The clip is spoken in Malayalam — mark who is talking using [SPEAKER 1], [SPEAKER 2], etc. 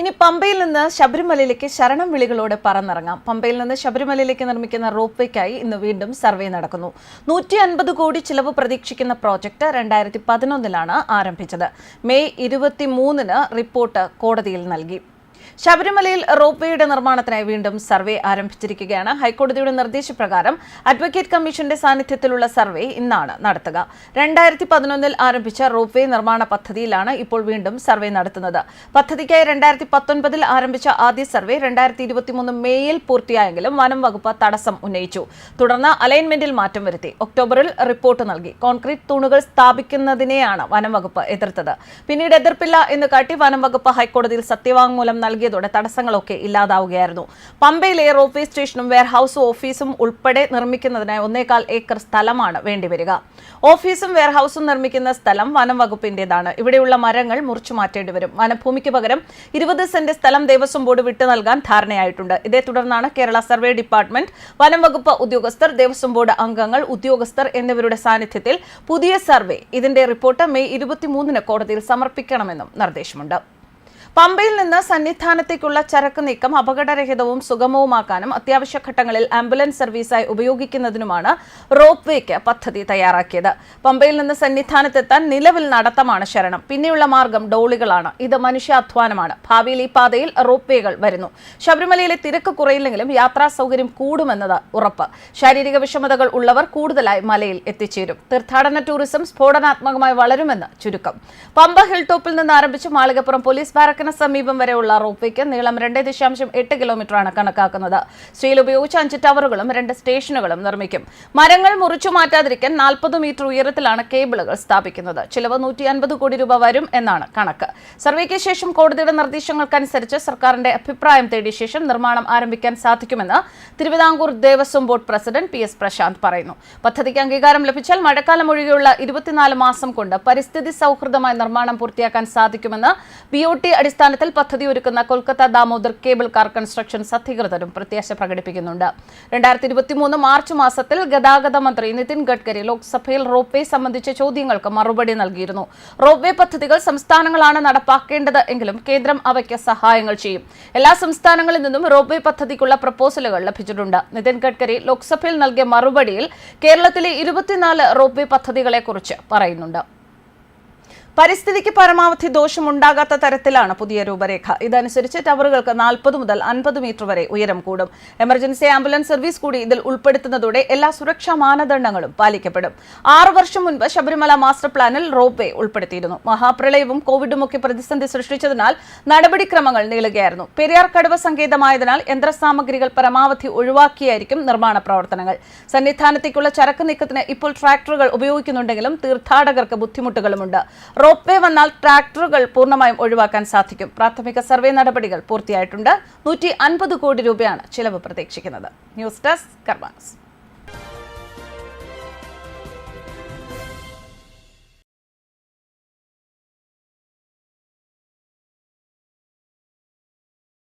[SPEAKER 1] ഇനി പമ്പയിൽ നിന്ന് ശബരിമലയിലേക്ക് ശരണം വിളികളോടെ പറന്നിറങ്ങാം പമ്പയിൽ നിന്ന് ശബരിമലയിലേക്ക് നിർമ്മിക്കുന്ന വേക്കായി ഇന്ന് വീണ്ടും സർവേ നടക്കുന്നു നൂറ്റി അൻപത് കോടി ചിലവ് പ്രതീക്ഷിക്കുന്ന പ്രോജക്റ്റ് രണ്ടായിരത്തി പതിനൊന്നിലാണ് ആരംഭിച്ചത് മെയ് ഇരുപത്തി മൂന്നിന് റിപ്പോർട്ട് കോടതിയിൽ നൽകി ശബരിമലയിൽ വേയുടെ നിർമ്മാണത്തിനായി വീണ്ടും സർവേ ആരംഭിച്ചിരിക്കുകയാണ് ഹൈക്കോടതിയുടെ നിർദ്ദേശപ്രകാരം അഡ്വക്കേറ്റ് കമ്മീഷന്റെ സാന്നിധ്യത്തിലുള്ള സർവേ ഇന്നാണ് നടത്തുക രണ്ടായിരത്തി പതിനൊന്നിൽ ആരംഭിച്ച വേ നിർമ്മാണ പദ്ധതിയിലാണ് ഇപ്പോൾ വീണ്ടും സർവേ നടത്തുന്നത് പദ്ധതിക്കായി രണ്ടായിരത്തി പത്തൊൻപതിൽ ആരംഭിച്ച ആദ്യ സർവേ രണ്ടായിരത്തി ഇരുപത്തിമൂന്ന് മേയിൽ പൂർത്തിയായെങ്കിലും വനം വകുപ്പ് തടസ്സം ഉന്നയിച്ചു തുടർന്ന് അലൈൻമെന്റിൽ മാറ്റം വരുത്തി ഒക്ടോബറിൽ റിപ്പോർട്ട് നൽകി കോൺക്രീറ്റ് തൂണുകൾ സ്ഥാപിക്കുന്നതിനെയാണ് വനം വകുപ്പ് എതിർത്തത് പിന്നീട് എതിർപ്പില്ല എന്ന് കാട്ടി വനം വകുപ്പ് ഹൈക്കോടതിയിൽ സത്യവാങ്മൂലം നൽകി നൽകിയതോടെ തടസ്സങ്ങളൊക്കെ ഇല്ലാതാവുകയായിരുന്നു പമ്പയിൽ എയർ ഓഫീസ് സ്റ്റേഷനും വെയർഹൌസും ഓഫീസും ഉൾപ്പെടെ നിർമ്മിക്കുന്നതിനായി ഒന്നേകാൽ ഏക്കർ സ്ഥലമാണ് വേണ്ടിവരിക ഓഫീസും വെയർഹൌസും നിർമ്മിക്കുന്ന സ്ഥലം വനം വകുപ്പിന്റേതാണ് ഇവിടെയുള്ള മരങ്ങൾ മുറിച്ചു മാറ്റേണ്ടി വരും വനഭൂമിക്ക് പകരം ഇരുപത് സെന്റ് സ്ഥലം ദേവസ്വം ബോർഡ് വിട്ടു നൽകാൻ ധാരണയായിട്ടുണ്ട് ഇതേ തുടർന്നാണ് കേരള സർവേ ഡിപ്പാർട്ട്മെന്റ് വനം വകുപ്പ് ഉദ്യോഗസ്ഥർ ദേവസ്വം ബോർഡ് അംഗങ്ങൾ ഉദ്യോഗസ്ഥർ എന്നിവരുടെ സാന്നിധ്യത്തിൽ പുതിയ സർവേ ഇതിന്റെ റിപ്പോർട്ട് മെയ് ഇരുപത്തിമൂന്നിന് കോടതിയിൽ സമർപ്പിക്കണമെന്നും നിർദ്ദേശമുണ്ട് പമ്പയിൽ നിന്ന് സന്നിധാനത്തേക്കുള്ള ചരക്ക് നീക്കം അപകടരഹിതവും സുഗമവുമാക്കാനും അത്യാവശ്യ ഘട്ടങ്ങളിൽ ആംബുലൻസ് സർവീസായി ഉപയോഗിക്കുന്നതിനുമാണ് റോപ്പ് വേക്ക് പദ്ധതി തയ്യാറാക്കിയത് പമ്പയിൽ നിന്ന് സന്നിധാനത്തെത്താൻ നിലവിൽ നടത്തമാണ് ശരണം പിന്നെയുള്ള മാർഗം ഡോളികളാണ് ഇത് മനുഷ്യാധ്വാനമാണ് ഭാവിയിൽ ഈ പാതയിൽ റോപ്പ് വേകൾ വരുന്നു ശബരിമലയിലെ തിരക്ക് കുറയില്ലെങ്കിലും യാത്രാ സൗകര്യം കൂടുമെന്നത് ഉറപ്പ് ശാരീരിക വിഷമതകൾ ഉള്ളവർ കൂടുതലായി മലയിൽ എത്തിച്ചേരും തീർത്ഥാടന ടൂറിസം സ്ഫോടനാത്മകമായി വളരുമെന്ന് ചുരുക്കം പമ്പ ഹിൽ ടോപ്പിൽ നിന്ന് ആരംഭിച്ച് മാളികപ്പുറം പോലീസ് ബാരക്ക് വടക്കന് സമീപം വരെയുള്ള റോപ്പിക്ക് നീളം രണ്ട് ദശാംശം എട്ട് കിലോമീറ്ററാണ് കണക്കാക്കുന്നത് സ്റ്റീൽ ഉപയോഗിച്ച് അഞ്ച് ടവറുകളും രണ്ട് സ്റ്റേഷനുകളും നിർമ്മിക്കും മരങ്ങൾ മുറിച്ചു മാറ്റാതിരിക്കാൻ നാൽപ്പത് മീറ്റർ ഉയരത്തിലാണ് കേബിളുകൾ സ്ഥാപിക്കുന്നത് ചിലവ് നൂറ്റി അൻപത് കോടി രൂപ വരും എന്നാണ് കണക്ക് സർവേക്ക് ശേഷം കോടതിയുടെ നിർദ്ദേശങ്ങൾക്കനുസരിച്ച് സർക്കാരിന്റെ അഭിപ്രായം തേടിയ ശേഷം നിർമ്മാണം ആരംഭിക്കാൻ സാധിക്കുമെന്ന് Thiruvithamkoor Devaswom board president P S Prasanth പറയുന്നു പദ്ധതിക്ക് അംഗീകാരം ലഭിച്ചാൽ മഴക്കാലം ഒഴികെയുള്ള ഇരുപത്തിനാല് മാസം കൊണ്ട് പരിസ്ഥിതി സൗഹൃദമായ നിർമ്മാണം പൂർത്തിയാക്കാൻ സാധിക്കുമെന്ന് ബി ഒ ടി അടിസ്ഥാനത്തിൽ പദ്ധതി ഒരുക്കുന്ന Kolkata Damodar cable car constructions അധികൃതരും പ്രത്യാശ പ്രകടിപ്പിക്കുന്നുണ്ട് രണ്ടായിരത്തി ഇരുപത്തിമൂന്ന് മാർച്ച് മാസത്തിൽ ഗതാഗത മന്ത്രി നിതിൻ ഗഡ്കരി ലോക്സഭയിൽ റോപ്പ് സംബന്ധിച്ച ചോദ്യങ്ങൾക്ക് മറുപടി നൽകിയിരുന്നു റോപ്പ് പദ്ധതികൾ സംസ്ഥാനങ്ങളാണ് നടപ്പാക്കേണ്ടത് എങ്കിലും കേന്ദ്രം അവയ്ക്ക് സഹായങ്ങൾ ചെയ്യും എല്ലാ സംസ്ഥാനങ്ങളിൽ നിന്നും റോപ്പ് പദ്ധതിക്കുള്ള പ്രപ്പോസലുകൾ ലഭിച്ചിട്ടുണ്ട് നിതിൻ ഗഡ്കരി ലോക്സഭയിൽ നൽകിയ മറുപടിയിൽ കേരളത്തിലെ ഇരുപത്തിനാല് റോപ്പ് പദ്ധതികളെക്കുറിച്ച് പറയുന്നുണ്ട് പരിസ്ഥിതിക്ക് പരമാവധി ദോഷമുണ്ടാകാത്ത തരത്തിലാണ് പുതിയ രൂപരേഖ ഇതനുസരിച്ച് ടവറുകൾക്ക് നാൽപ്പത് മുതൽ അൻപത് മീറ്റർ വരെ ഉയരം കൂടും എമർജൻസി ആംബുലൻസ് സർവീസ് കൂടി ഇതിൽ ഉൾപ്പെടുത്തുന്നതോടെ എല്ലാ സുരക്ഷാ മാനദണ്ഡങ്ങളും പാലിക്കപ്പെടും ആറ് വർഷം മുൻപ് ശബരിമല മാസ്റ്റർ പ്ലാനിൽ റോപ്പ് വേ ഉൾപ്പെടുത്തിയിരുന്നു മഹാപ്രളയവും കോവിഡും ഒക്കെ പ്രതിസന്ധി സൃഷ്ടിച്ചതിനാൽ നടപടിക്രമങ്ങൾ നീളുകയായിരുന്നു പെരിയാർ കടുവ സങ്കേതമായതിനാൽ യന്ത്രസാമഗ്രികൾ പരമാവധി ഒഴിവാക്കിയായിരിക്കും നിർമ്മാണ പ്രവർത്തനങ്ങൾ സന്നിധാനത്തേക്കുള്ള ചരക്ക് നീക്കത്തിന് ഇപ്പോൾ ട്രാക്ടറുകൾ ഉപയോഗിക്കുന്നുണ്ടെങ്കിലും തീർത്ഥാടകർക്ക് ബുദ്ധിമുട്ടുകളുമുണ്ട് റോപ്പ് വേ വന്നാൽ ട്രാക്ടറുകൾ പൂർണ്ണമായും ഒഴിവാക്കാൻ സാധിക്കും പ്രാഥമിക സർവേ നടപടികൾ പൂർത്തിയായിട്ടുണ്ട് നൂറ്റി അൻപത് കോടി രൂപയാണ് ചിലവ് പ്രതീക്ഷിക്കുന്നത് ന്യൂസ് ഡെസ്ക് കർമാസ്